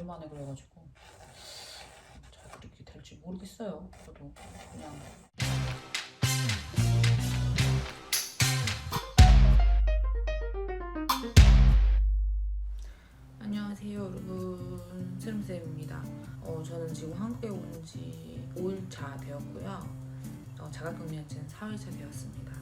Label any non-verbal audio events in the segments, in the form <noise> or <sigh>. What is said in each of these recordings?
오랜만에 그래가지고 잘 그렇게 될지 모르겠어요. 저도 그냥. 안녕하세요 여러분. 스름쌤입니다. 어, 저는 지금 한국에 온 지 5일차 되었고요. 어, 자가격리한 지는 4일차 되었습니다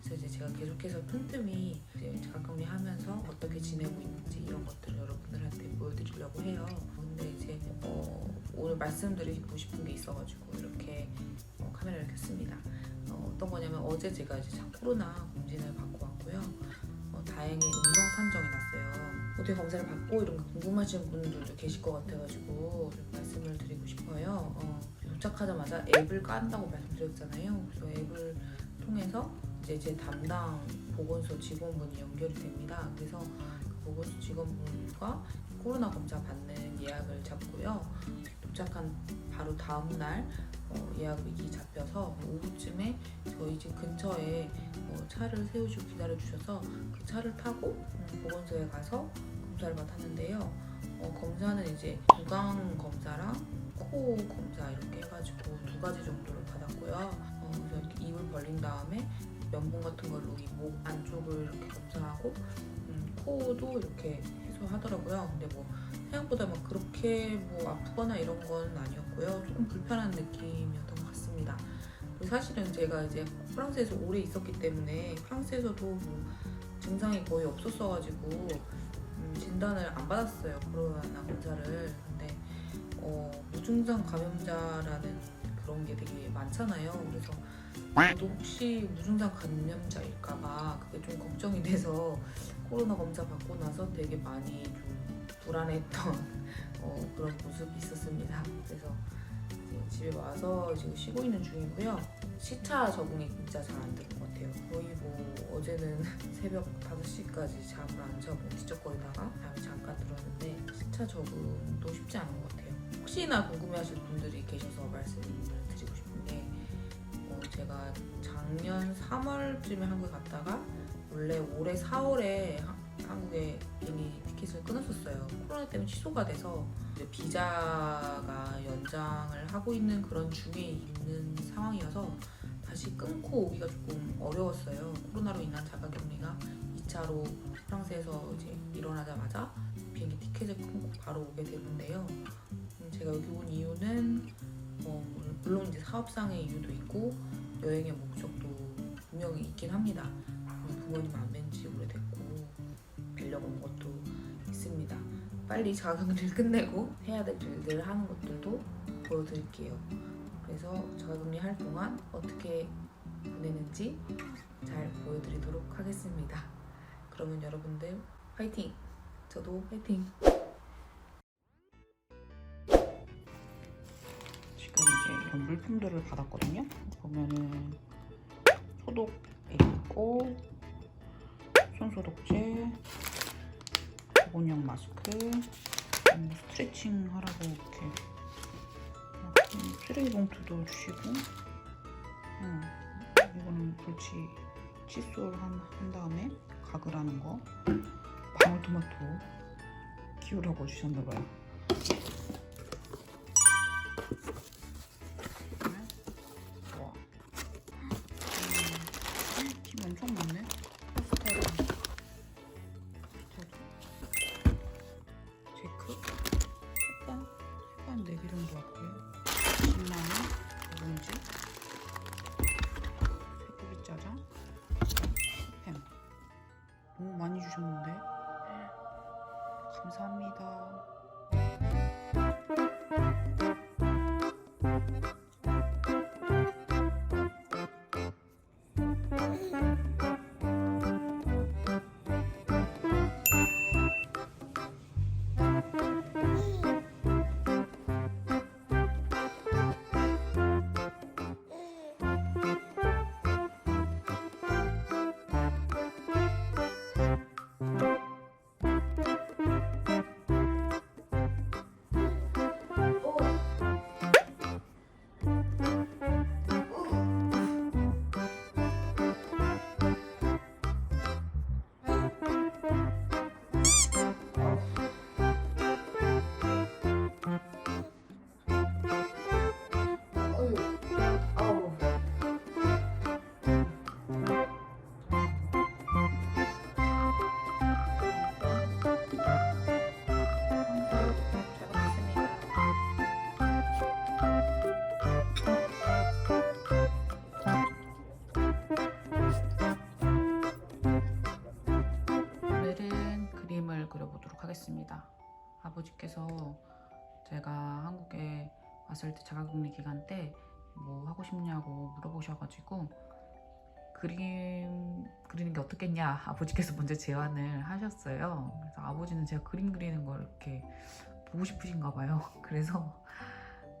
그래서 이제 제가 계속해서 틈틈이 이제 자가격리 하면서 어떻게 지내고 있는지 이런 것들을 여러분들한테 보여드리려고 해요 근데 이제 어, 오늘 말씀드리고 싶은 게 있어가지고 이렇게 어, 카메라를 켰습니다 어, 어떤 거냐면 어제 제가 이제 코로나 검진을 받고 왔고요 어, 다행히 음성 판정이 났어요. 어떻게 검사를 받고 이런 거 궁금하신 분들도 계실 것 같아가지고 좀 말씀을 드리고 싶어요. 어, 도착하자마자 앱을 깐다고 말씀드렸잖아요. 그래서 앱을 통해서 이제 제 담당 보건소 직원분이 연결이 됩니다. 그래서 그 보건소 직원분과 코로나 검사 받는 예약을 잡고요. 도착한 바로 다음 날 어, 예약이 잡혀서 오후쯤에 저희 집 근처에 어, 차를 세우시고 기다려 주셔서 그 차를 타고 음, 보건소에 가서 검사를 받았는데요. 어, 검사는 이제 구강 검사랑 코 검사 이렇게 해가지고 두 가지 정도를 받았고요. 어, 그래서 이렇게 입을 벌린 다음에 면봉 같은 걸로 이 목 안쪽을 이렇게 검사하고 음, 코도 이렇게 해소하더라고요. 근데 뭐 생각보다 막 그렇게 뭐 아프거나 이런 건 아니었고요. 조금 불편한 느낌이었던 것 같습니다. 사실은 제가 이제 프랑스에서 오래 있었기 때문에 프랑스에서도 뭐 증상이 거의 없었어가지고 음, 진단을 안 받았어요 코로나 검사를. 근데 어, 무증상 감염자라는 그런 게 되게 많잖아요. 그래서 저도 혹시 무증상 감염자일까봐 그게 좀 걱정이 돼서 코로나 검사 받고 나서 되게 많이 좀 불안했던 <laughs> 어, 그런 모습이 있었습니다. 그래서 집에 와서 지금 쉬고 있는 중이고요. 시차 적응이 진짜 잘 안 되는 것 같아요. 거의 뭐 어제는 <laughs> 새벽 5시까지 잠을 안 자고 뒤척거리다가 잠이 잠깐 들었는데 시차 적응도 쉽지 않은 것 같아요. 혹시나 궁금해하실 분들이 계셔서 드리고 싶은데 어, 제가 작년 3월쯤에 한국에 갔다가 원래 올해 4월에 한국에 비행기 티켓을 끊었었어요. 코로나 때문에 취소가 돼서 비자가 연장을 하고 있는 그런 중에 있는 상황이어서 다시 끊고 오기가 조금 어려웠어요. 코로나로 인한 자가격리가 2차로 프랑스에서 이제 일어나자마자 비행기 티켓을 끊고 바로 오게 되는데요. 음, 제가 여기 온 이유는 어, 물론 이제 사업상의 이유도 있고 여행의 목적도 분명히 있긴 합니다. 부모님 안 뵌 지 오래됐고 온 것도 있습니다. 빨리 자가격리를 <laughs> 끝내고 해야 될 일들 하는 것들도 보여드릴게요. 그래서 자가격리 할 동안 어떻게 보내는지 잘 보여드리도록 하겠습니다. 그러면 여러분들 화이팅! 저도 화이팅! 물품들을 받았거든요. 보면은 소독 있고 손소독제, 보건용 마스크, 음, 스트레칭 하라고 이렇게 음, 쓰레기 봉투도 주시고, 음, 이거는 골치 칫솔 한, 한 다음에 가글하는 거, 방울토마토 키우라고 주셨나봐요. Hamburg. 아버지께서 제가 한국에 왔을 때 자가격리 기간 때 뭐 하고 싶냐고 물어보셔가지고 그림 그리는 게 어떻겠냐 아버지께서 먼저 제안을 하셨어요. 그래서 아버지는 제가 그림 그리는 걸 이렇게 보고 싶으신가 봐요. <laughs> 그래서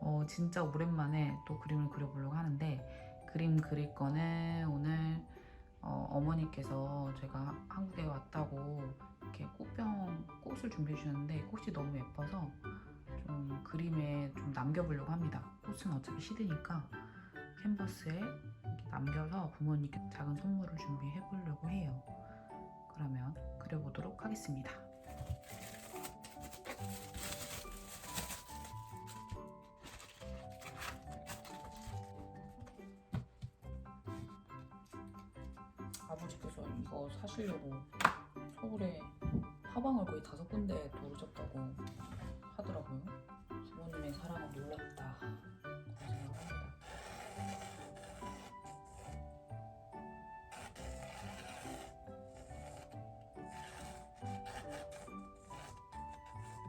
어, 진짜 오랜만에 또 그림을 그려보려고 하는데 그림 그릴 거는 오늘 어, 어머니께서 제가 한국에 왔다고 이렇게 꽃병 꽃을 준비해 주셨는데 꽃이 너무 예뻐서 좀 그림에 좀 남겨보려고 합니다. 꽃은 어차피 시드니까 캔버스에 남겨서 부모님께 작은 선물을 준비해 보려고 해요. 그러면 그려보도록 하겠습니다. 아버지께서 이거 사시려고 서울에 화방을 거의 다섯 군데 도르셨다고 하더라고요. 부모님의 사랑은 놀랍다.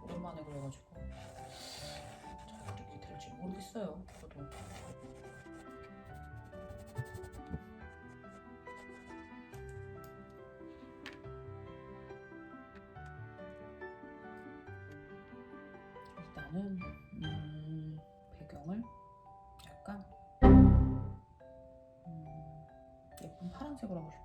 오랜만에 그래가지고 잘 그리게 될지 모르겠어요. 저도. 일단은 음, 배경을 약간 음, 예쁜 파란색으로 하고 싶어. 이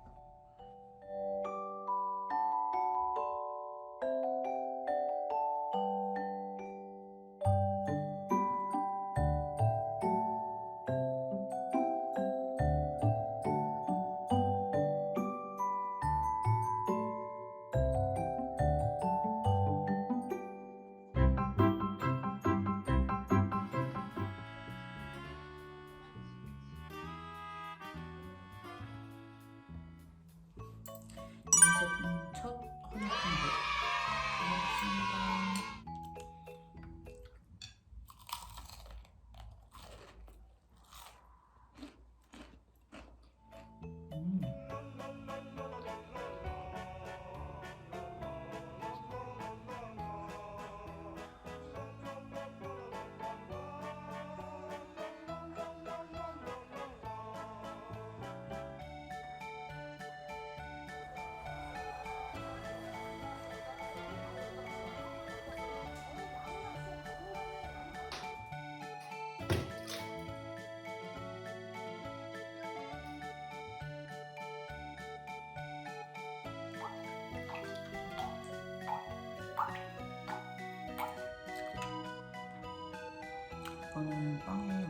이거는 빵에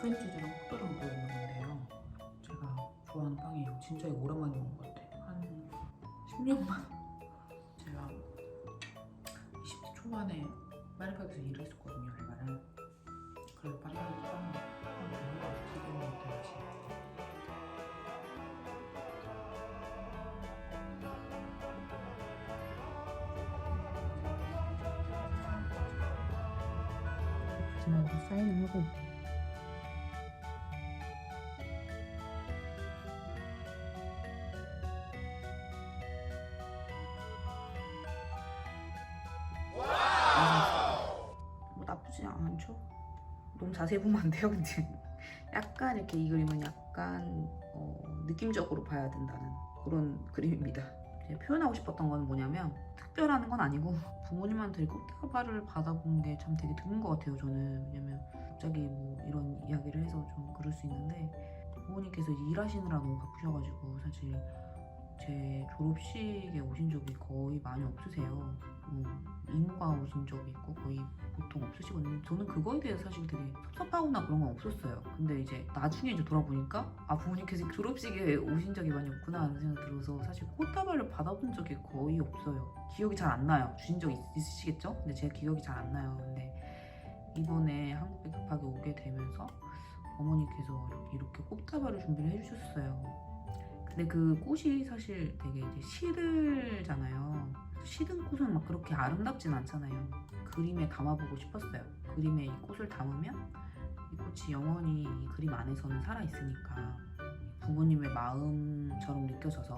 크림치즈랑 콧도령 들어있는 건데요. 제가 좋아하는 빵이에요. 진짜 오랜만에 먹은 것 같아요. 한 10년 만. <laughs> 제가 20대 초반에 파리바게에서 일을 했었거든요. 알바를. 그래서 파리바게에서 빵을 마지막으로 사인을 하고 뭐 나쁘지 않죠? 너무 자세히 보면 안 돼요, 근데 <laughs> 약간 이렇게 이 그림은 약간 어, 느낌적으로 봐야 된다는 그런 그림입니다. 제가 표현하고 싶었던 건 뭐냐면 특별한 건 아니고 <laughs> 부모님한테 꽃다발을 받아본 게 참 되게 드문 것 같아요 저는. 왜냐면 갑자기 뭐 이런 이야기를 해서 좀 그럴 수 있는데 부모님께서 일하시느라 너무 바쁘셔가지고 사실 제 졸업식에 오신 적이 거의 많이 없으세요 뭐 이모가 오신 적이 있고 거의 보통 없으시거든요 저는 그거에 대해서 사실 되게 섭섭하거나 그런 건 없었어요. 근데 이제 나중에 이제 돌아보니까 아 부모님께서 졸업식에 오신 적이 많이 없구나 하는 생각이 들어서 사실 꽃다발을 받아본 적이 거의 없어요. 기억이 잘 안 나요. 주신 적 있, 있으시겠죠? 근데 제가 기억이 잘 안 나요. 근데 이번에 한국에 급하게 오게 되면서 어머니께서 이렇게 꽃다발을 준비를 해주셨어요 근데 그 꽃이 사실 되게 이제 시들잖아요 시든 꽃은 막 그렇게 아름답진 않잖아요 그림에 담아보고 싶었어요 그림에 이 꽃을 담으면 이 꽃이 영원히 이 그림 안에서는 살아있으니까 부모님의 마음처럼 느껴져서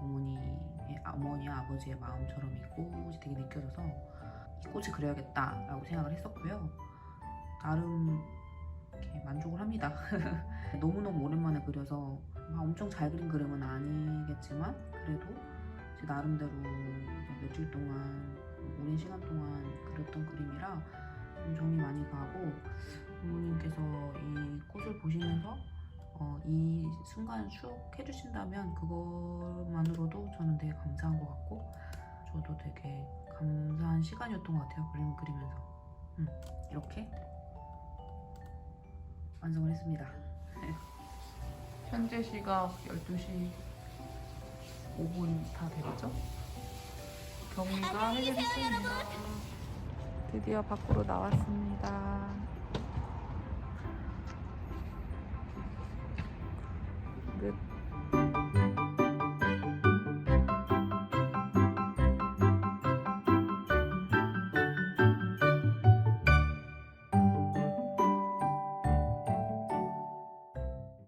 어머니의 어머니 아버지의 마음처럼 이 꽃이 되게 느껴져서 이 꽃을 그려야겠다라고 생각을 했었고요. 나름 이렇게 만족을 합니다. <laughs> 너무너무 오랜만에 그려서 막 엄청 잘 그린 그림은 아니겠지만 그래도 제 나름대로 며칠 동안 오랜 시간 동안 그렸던 그림이라 좀 정이 많이 가고 부모님께서 이 꽃을 보시면서 어, 이 순간 쭉 해주신다면 그것만으로도 저는 되게 감사한 것 같고 저도 되게 감사한 시간이었던 것 같아요 그림을 그리면서. 음, 이렇게 완성을 했습니다 <laughs> 현재 시각 12시 5분 다 되겠죠? 경미가 해결했습니다. 드디어 밖으로 나왔습니다